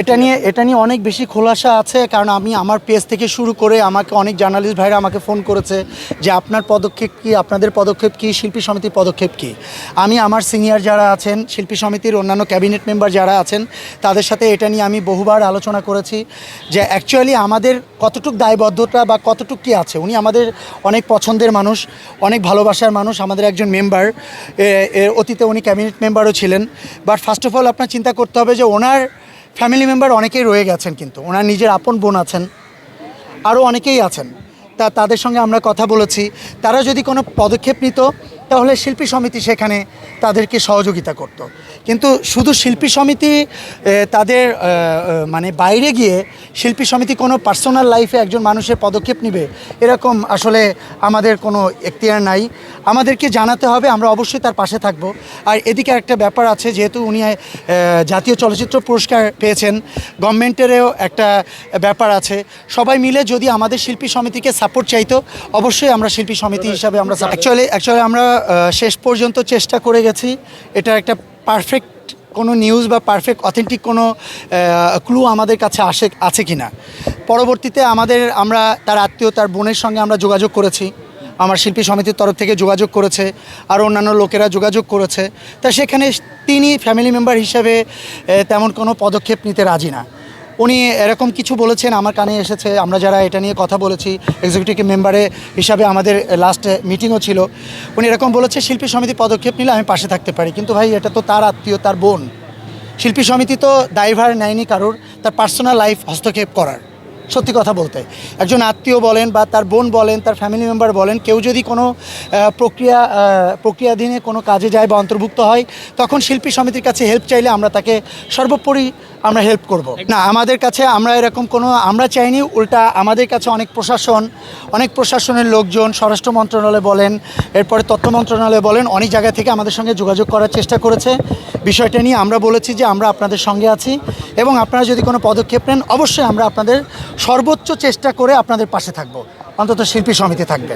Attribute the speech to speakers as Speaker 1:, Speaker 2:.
Speaker 1: এটা নিয়ে এটা নিয়ে অনেক বেশি খোলাসা আছে কারণ আমি আমার পেজ থেকে শুরু করে আমাকে অনেক জার্নালিস্ট ভাইরা আমাকে ফোন করেছে যে আপনার পদক্ষেপ কি আপনাদের পদক্ষেপ কি শিল্পী সমিতির পদক্ষেপ কি? আমি আমার সিনিয়র যারা আছেন শিল্পী সমিতির অন্যান্য ক্যাবিনেট মেম্বার যারা আছেন তাদের সাথে এটা নিয়ে আমি বহুবার আলোচনা করেছি যে অ্যাকচুয়ালি আমাদের কতটুক দায়বদ্ধতা বা কতটুক কি আছে? উনি আমাদের অনেক পছন্দের মানুষ অনেক ভালোবাসার মানুষ আমাদের একজন মেম্বার। অতীতে উনি ক্যাবিনেট মেম্বারও ছিলেন। বাট ফার্স্ট অফ অল আপনার চিন্তা করতে হবে যে ওনার ফ্যামিলি মেম্বার অনেকেই রয়ে গেছেন কিন্তু। ওনার নিজের আপন বোন আছেন, আরও অনেকেই আছেন। তা তাদের সঙ্গে আমরা কথা বলেছি। তারা যদি কোনো পদক্ষেপ নিত তাহলে শিল্পী সমিতি সেখানে তাদেরকে সহযোগিতা করত। কিন্তু শুধু শিল্পী সমিতি তাদের মানে বাইরে গিয়ে শিল্পী সমিতি কোনো পার্সোনাল লাইফে একজন মানুষের পদক্ষেপ নেবে, এরকম আসলে আমাদের কোনো এখতিয়ার নাই। আমাদেরকে জানাতে হবে, আমরা অবশ্যই তার পাশে থাকব। আর এদিকে একটা ব্যাপার আছে, যেহেতু উনি জাতীয় চলচ্চিত্র পুরস্কার পেয়েছেন, গভর্নমেন্টেরও একটা ব্যাপার আছে। সবাই মিলে যদি আমাদের শিল্পী সমিতিকে সাপোর্ট চাইতো, অবশ্যই আমরা শিল্পী সমিতি হিসাবে আমরা অ্যাকচুয়ালি অ্যাকচুয়ালি আমরা শেষ পর্যন্ত চেষ্টা করে গেছি। এটা একটা পারফেক্ট কোনো নিউজ বা পারফেক্ট অথেন্টিক কোনো ক্লু আমাদের কাছে আসে, আছে কি না পরবর্তীতে আমাদের, আমরা তার আত্মীয়, তার বোনের সঙ্গে আমরা যোগাযোগ করেছি। আমার শিল্পী সমিতির তরফ থেকে যোগাযোগ করেছে, আর অন্যান্য লোকেরা যোগাযোগ করেছে। তা সেখানে তিনি ফ্যামিলি মেম্বার হিসেবে তেমন কোনো পদক্ষেপ নিতে রাজি না। উনি এরকম কিছু বলেছেন, আমার কানে এসেছে। আমরা যারা এটা নিয়ে কথা বলেছি এক্সিকিউটিভ মেম্বারে হিসাবে আমাদের লাস্ট মিটিংও ছিল, উনি এরকম বলেছে, শিল্পী সমিতি পদক্ষেপ নিলে আমি পাশে থাকতে পারি। কিন্তু ভাই, এটা তো তার আত্মীয়, তার বোন। শিল্পী সমিতি তো দায়ভার নেয়নি কারোর, তার পার্সোনাল লাইফ হস্তক্ষেপ করার, সত্যি কথা বলতে। একজন আত্মীয় বলেন বা তার বোন বলেন, তার ফ্যামিলি মেম্বার বলেন, কেউ যদি কোনো প্রক্রিয়া প্রক্রিয়াধীনে কোনো কাজে যায় বা অন্তর্ভুক্ত হয়, তখন শিল্পী সমিতির কাছে হেল্প চাইলে আমরা তাকে সর্বোপরি আমরা হেল্প করব। না, আমাদের কাছে আমরা এরকম কোনো, আমরা চাইনি উল্টা, আমাদের কাছে অনেক প্রশাসন, অনেক প্রশাসনের লোকজন, স্বরাষ্ট্র মন্ত্রণালয় বলেন, এরপরে তথ্য মন্ত্রণালয় বলেন, অনেক জায়গা থেকে আমাদের সঙ্গে যোগাযোগ করার চেষ্টা করেছে। বিষয়টা নিয়ে আমরা বলেছি যে আমরা আপনাদের সঙ্গে আছি এবং আপনারা যদি কোনো পদক্ষেপ নেন, অবশ্যই আমরা আপনাদের সর্বোচ্চ চেষ্টা করে আপনাদের পাশে থাকব। অন্তত শিল্পী সমিতি থাকবে।